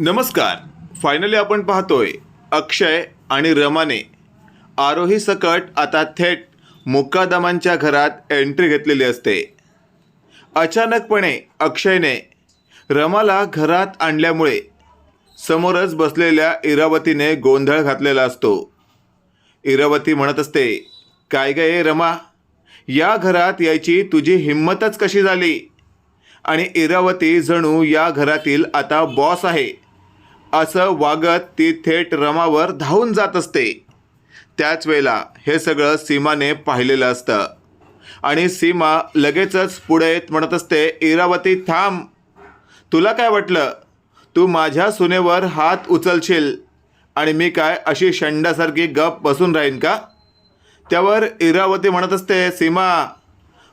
नमस्कार. फायनली आपण पाहतोय अक्षय आणि रमाने. आरोही सकट आता थेट मुक्कादमांच्या घरात एंट्री घेतलेली असते. अचानकपणे अक्षयने रमाला घरात आणल्यामुळे समोरच बसलेल्या इरावतीने गोंधळ घातलेला असतो. इरावती म्हणत असते काय गे रमा? या घरात यायची तुझी हिंमतच कशी झाली? आणि इरावती जणू या घरातील आता बॉस आहे. असं वागत ती थेट रमावर धावून जात असते. त्याच वेळेला हे सगळं सीमाने पाहिलेलं असतं. आणि सीमा लगेचच पुढे येत म्हणत असते इरावती थांब. तुला काय वाटलं? तू माझ्या सुनेवर हात उचलशील आणि मी काय अशी शंडासारखी गप बसून राहीन का? त्यावर इरावती म्हणत असते सीमा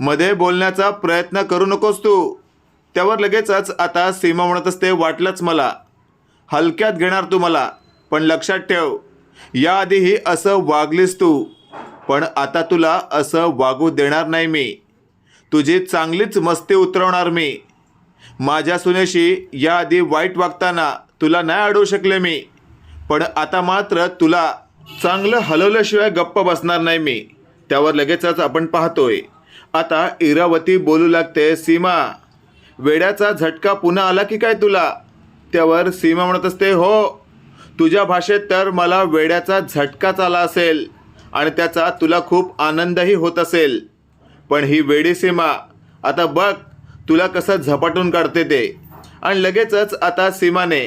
मध्ये बोलण्याचा प्रयत्न करू नकोस तू. त्यावर लगेचच आता सीमा म्हणत असते वाटलंच मला. हलक्यात घेणार तू मला पण लक्षात ठेव याआधीही असं वागलीस तू पण आता तुला असं वागू देणार नाही मी. तुझी चांगलीच मस्ती उतरवणार मी. माझ्या सुनेशी याआधी वाईट वागताना तुला नाही अडवू शकले मी पण आता मात्र तुला चांगलं हलवल्याशिवाय गप्प बसणार नाही मी. त्यावर लगेचच आपण पाहतोय. आता इरावती बोलू लागते सीमा. वेड्याचा झटका पुन्हा आला की काय तुला? त्यावर सीमा म्हणत असते हो तुझ्या भाषेत तर मला वेड्याचा झटकाच आला असेल आणि त्याचा तुला खूप आनंदही होत असेल. पण ही वेडी सीमा आता बघ तुला कसं झपाटून काढते ते. आणि लगेचच आता सीमाने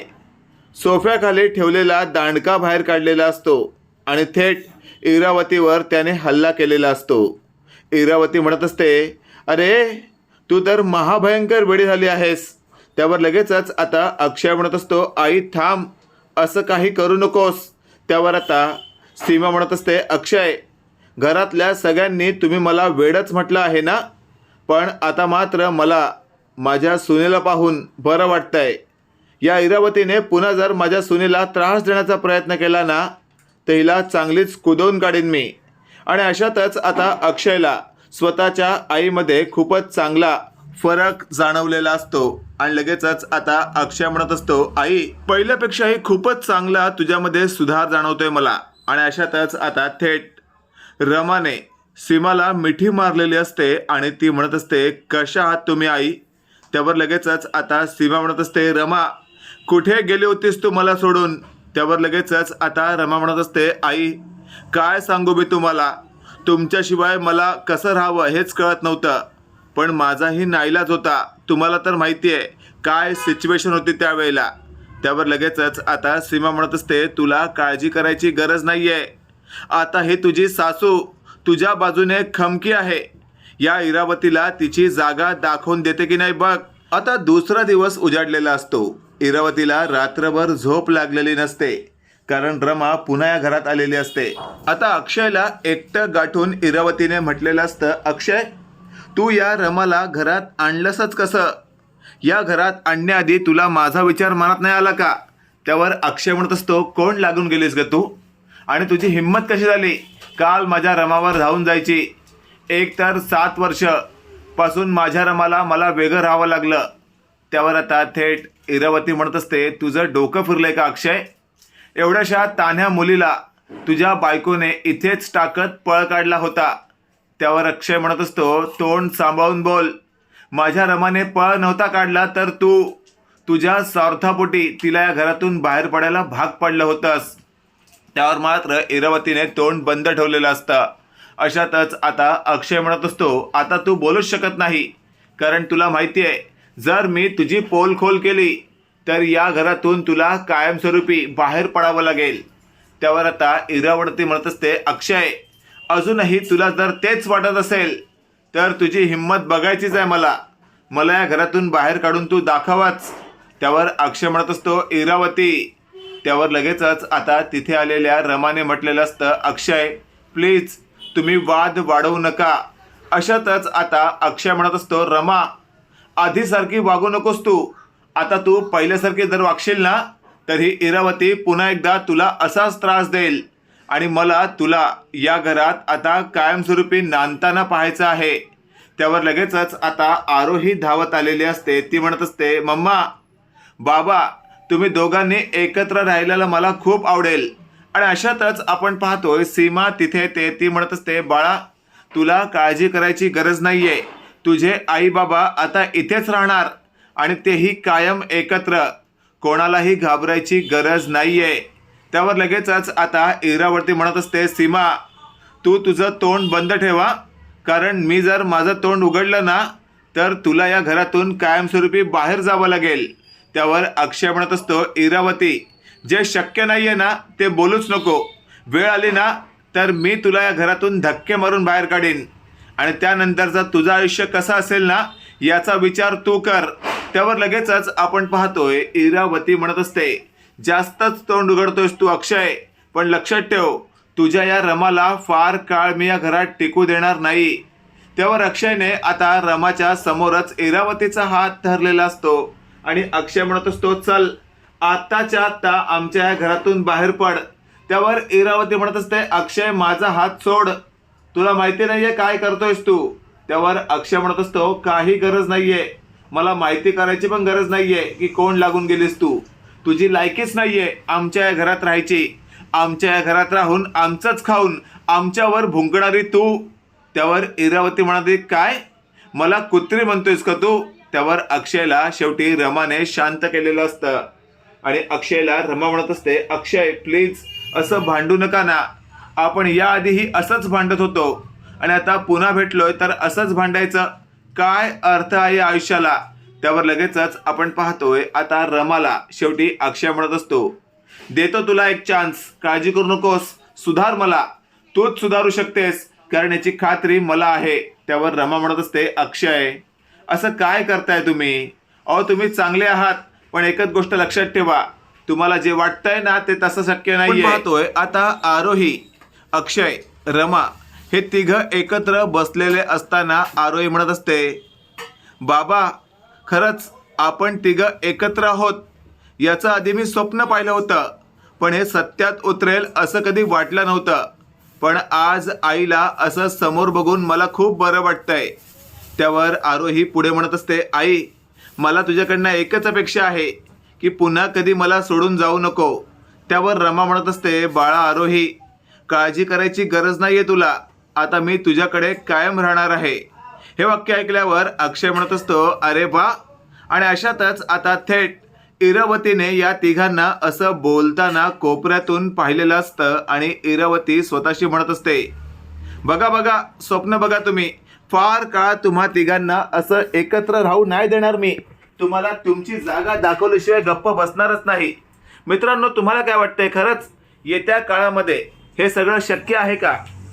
सोफ्याखाली ठेवलेला दांडका बाहेर काढलेला असतो आणि थेट इरावतीवर त्याने हल्ला केलेला असतो. इरावती म्हणत असते अरे तू तर महाभयंकर वेडी झाली आहेस. त्यावर लगेचच आता अक्षय म्हणत असतो आई थांब असं काही करू नकोस. त्यावर आता सीमा म्हणत असते अक्षय घरातल्या सगळ्यांनी तुम्ही मला वेडच म्हटलं आहे ना? पण आता मात्र मला माझ्या सुनेला पाहून बरं वाटतंय. या इरावतीने पुन्हा जर माझ्या सुनेला त्रास देण्याचा प्रयत्न केला ना तर हिला चांगलीच कुदवून काढीन मी. आणि अशातच आता अक्षयला स्वतःच्या आईमध्ये खूपच चांगला फरक जाणवलेला असतो. आणि लगेचच आता अक्षय म्हणत असतो आई पहिल्यापेक्षाही खूपच चांगला तुझ्यामध्ये सुधार जाणवतोय मला. आणि अशातच आता थेट रमाने सीमाला मिठी मारलेली असते आणि ती म्हणत असते कशा आहात तुम्ही आई? त्यावर लगेचच आता सीमा म्हणत असते रमा कुठे गेली होतीस तू मला सोडून? त्यावर लगेचच आता रमा म्हणत असते आई काय सांगू मी तुम्हाला? तुमच्याशिवाय मला कसं राहावं हेच कळत नव्हतं. पण माझाही नाईलाज होता. तुम्हाला तर माहिती आहे काय सिच्युएशन होती त्यावेळेला. त्यावर लगेचच आता सीमा म्हणत असते तुला काळजी करायची गरज नाही आहे आता हे तुझी सासू तुझ्या बाजूने खमकी आहे. या इरावतीला तिची जागा दाखवून देते की नाही बघ. आता दुसरा दिवस उजाडलेला असतो. इरावतीला रात्रभर झोप लागलेली नसते कारण रमा पुन्हा या घरात आलेली असते. आता अक्षयला एकटं गाठून इरावतीने म्हटलेलं असतं अक्षय तू या रमाला घरात आणलंसच कसं? या घरात आणण्याआधी तुला माझा विचार मनात नाही आला का? त्यावर अक्षय म्हणत असतो कोण लागून गेलीस ग तू? आणि तुझी हिंमत कशी झाली? काल माझ्या रमावर धावून जायची. एक तर सात वर्ष. पासून माझ्या रमाला मला वेगळं राहावं लागलं. त्यावर आता थेट इरावती म्हणत असते तुझं डोकं फिरलंय का अक्षय? एवढ्याशा तान्ह्या मुलीला तुझ्या बायकोने इथेच टाकत पळ काढला होता. त्यावर अक्षय म्हणत असतो तोंड सांभाळून बोल. माझ्या रमाने पळ नव्हता काढला तर तू तुझ्या स्वार्थापोटी तिला या घरातून बाहेर पडायला भाग पडलं होतंस. त्यावर मात्र इरावतीने तोंड बंद ठेवलेलं असतं. अशातच आता अक्षय म्हणत असतो आता तू बोलूच शकत नाही. कारण तुला माहिती आहे जर मी तुझी पोल खोल केली तर या घरातून तुला कायमस्वरूपी बाहेर पडावं लागेल. त्यावर आता इरावती म्हणत असते अक्षय अजूनही तुला जर तेच वाटत असेल तर तुझी हिंमत बघायचीच आहे मला. मला या घरातून बाहेर काढून तू दाखवाच. त्यावर अक्षय म्हणत असतो इरावती. त्यावर लगेचच आता तिथे आलेल्या रमाने म्हटलेलं असतं अक्षय प्लीज तुम्ही वाद वाढवू नका. अशातच आता अक्षय म्हणत असतो रमा आधीसारखी वागू नकोस तू. आता तू पहिल्यासारखी जर वागशील ना तर ही इरावती पुन्हा एकदा तुला असाच त्रास देईल. आणि मला तुला या घरात आता कायमस्वरूपी नांदताना पाहायचं आहे. त्यावर लगेचच आता आरोही धावत आलेली असते. ती म्हणत असते मम्मा बाबा तुम्ही दोघांनी एकत्र राहिलेलं मला खूप आवडेल. आणि अशातच आपण पाहतोय सीमा तिथे ते ती म्हणत असते बाळा तुला काळजी करायची गरज नाही आहे तुझे आई बाबा आता इथेच राहणार आणि तेही कायम एकत्र. कोणालाही घाबरायची गरज नाही आहे त्यावर लगेचच आता इरावरती म्हणत असते सीमा तू तुझं तोंड बंद ठेवा. कारण मी जर माझं तोंड उघडलं ना तर तुला या घरातून कायमस्वरूपी बाहेर जावं लागेल. त्यावर अक्षय म्हणत असतो इरावती जे शक्य नाही आहे ना ते बोलूच नको. वेळ आली ना तर मी तुला या घरातून धक्के मारून बाहेर काढीन. आणि त्यानंतरचा तुझं आयुष्य कसं असेल ना याचा विचार तू कर. त्यावर लगेचच आपण पाहतोय इरावती म्हणत असते. जास्तच तोंड उघडतोयस तू अक्षय. पण लक्षात ठेव तुझ्या या रमाला फार काळ मी या घरात टिकू देणार नाही. त्यावर अक्षयने आता रमाच्या समोरच इरावतीचा हात धरलेला असतो आणि अक्षय म्हणत असतो चल आत्ताच्या आत्ता आमच्या या घरातून बाहेर पड. त्यावर इरावती म्हणत असते अक्षय माझा हात सोड. तुला माहिती नाहीये काय करतोयस तू? त्यावर अक्षय म्हणत असतो काही गरज नाहीये. मला माहिती करायची पण गरज नाहीये की कोण लागून गेलीस तू. तुझी लायकीच नाही आहे आमच्या या घरात राहायची. आमच्या या घरात राहून आमचंच खाऊन आमच्यावर भुंकणारी तू. त्यावर इरावती म्हणाली काय? मला कुत्री म्हणतोयस का तू? त्यावर अक्षयला शेवटी रमाने शांत केलेलं असतं. आणि अक्षयला रमा म्हणत असते अक्षय प्लीज असं भांडू नका ना. आपण याआधीही असंच भांडत होतो. आणि आता पुन्हा भेटलोय तर असंच भांडायचं. काय अर्थ आहे आयुष्याला? त्यावर लगेचच आपण पाहतोय आता रमाला शेवटी अक्षय म्हणत असतो. देतो तुला एक चान्स काळजी करू नकोस. सुधार मला. तूच सुधारू शकतेस. कारण याची खात्री मला आहे. त्यावर रमा म्हणत असते अक्षय असं काय करताय तुम्ही? अहो तुम्ही चांगले आहात पण एकच गोष्ट लक्षात ठेवा. तुम्हाला जे वाटतंय ना ते तसं शक्य नाही पाहतोय आता आरोही अक्षय रमा हे तिघ एकत्र बसलेले असताना आरोही म्हणत असते बाबा खरंच आपण तिघं एकत्र आहोत याचं आधी मी स्वप्न पाहिलं होतं पण हे सत्यात उतरेल असं कधी वाटलं नव्हतं. पण आज आईला असं समोर बघून मला खूप बरं वाटतंय. त्यावर आरोही पुढे म्हणत असते आई मला तुझ्याकडनं एकच अपेक्षा आहे की पुन्हा कधी मला सोडून जाऊ नको. त्यावर रमा म्हणत असते बाळा आरोही काळजी करायची गरज नाही आहे तुला. आता मी तुझ्याकडे कायम राहणार आहे. हे वाक्य ऐकल्यावर अक्षय म्हणत असतो अरे वा. आणि अशातच आता थेट इरावतीने या तिघांना असं बोलताना कोपऱ्यातून पाहिलेलं असतं आणि इरावती स्वतःशी म्हणत असते बघा बघा स्वप्न बघा तुम्ही. फार काळ तुम्हा तिघांना असं एकत्र राहू नाही देणार मी. तुम्हाला तुमची जागा दाखवल्याशिवाय गप्प बसणारच नाही. मित्रांनो तुम्हाला काय वाटतंय खरंच? येत्या काळामध्ये हे सगळं शक्य आहे का?